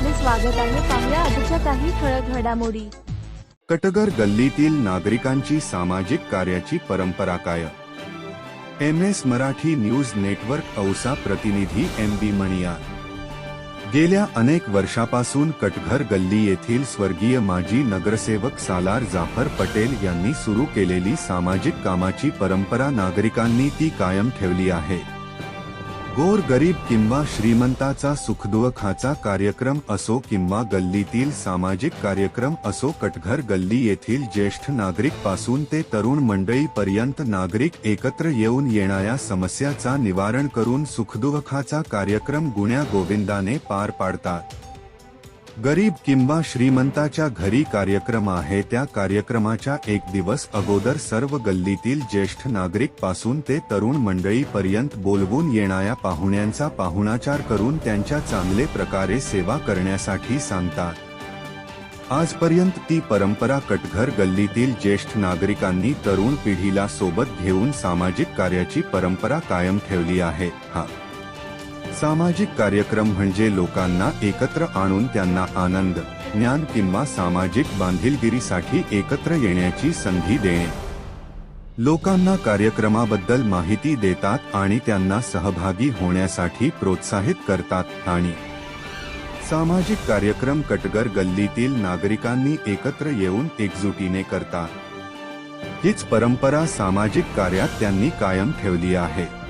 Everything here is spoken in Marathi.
स्वागत आहे. पाहुया आजच्या काही ठळक घडामोडी. कटगर गल्लीतील नागरिकांची सामाजिक कार्याची परंपरा काय M S Marathi news network Ausa प्रतिनिधी एम बी मणिया गेल्या अनेक वर्षापासून कटघर गल्ली येथील स्वर्गीय माजी नगरसेवक सालार जाफर पटेल यांनी सुरू केलेली सामाजिक कामाची परंपरा नागरिकांनी ती कायम ठेवली आहे. गोर गरीब किंवा श्रीमंताचा सुखदुःखाचा कार्यक्रम असो किंवा गल्लीतील सामाजिक कार्यक्रम असो कटघर गल्ली येथील ज्येष्ठ नागरिकपासून ते तरुण मंडळीपर्यंत नागरिक एकत्र येऊन येणाऱ्या समस्याचा निवारण करून सुखदुःखाचा कार्यक्रम गुण्या गोविंदाने पार पाडतात. गरीब किंवा श्रीमंताच्या घरी कार्यक्रम आहे त्या कार्यक्रमाच्या एक दिवस अगोदर सर्व गल्लीतील ज्येष्ठ नागरिकपासून ते तरुण मंडळीपर्यंत बोलवून येणाऱ्या पाहुण्यांचा पाहुणाचार करून त्यांच्या चांगले प्रकारे सेवा करण्यासाठी सांगतात. आजपर्यंत ती परंपरा कटघर गल्लीतील ज्येष्ठ नागरिकांनी तरुण पिढीला सोबत घेऊन सामाजिक कार्याची परंपरा कायम ठेवली आहे. हा. सामाजिक कार्यक्रम म्हणजे लोकांना एकत्र आणून त्यांना आनंद ज्ञान किंवा सामाजिक बांधिलगिरीसाठी एकत्र येण्याची संधी देणे. लोकांना कार्यक्रमाबद्दल माहिती देतात आणि त्यांना सहभागी होण्यासाठी प्रोत्साहित करतात आणि सामाजिक कार्यक्रम कटगर गल्लीतील नागरिकांनी एकत्र येऊन एकजुटीने करतात. हीच परंपरा सामाजिक कार्यात त्यांनी कायम ठेवली आहे.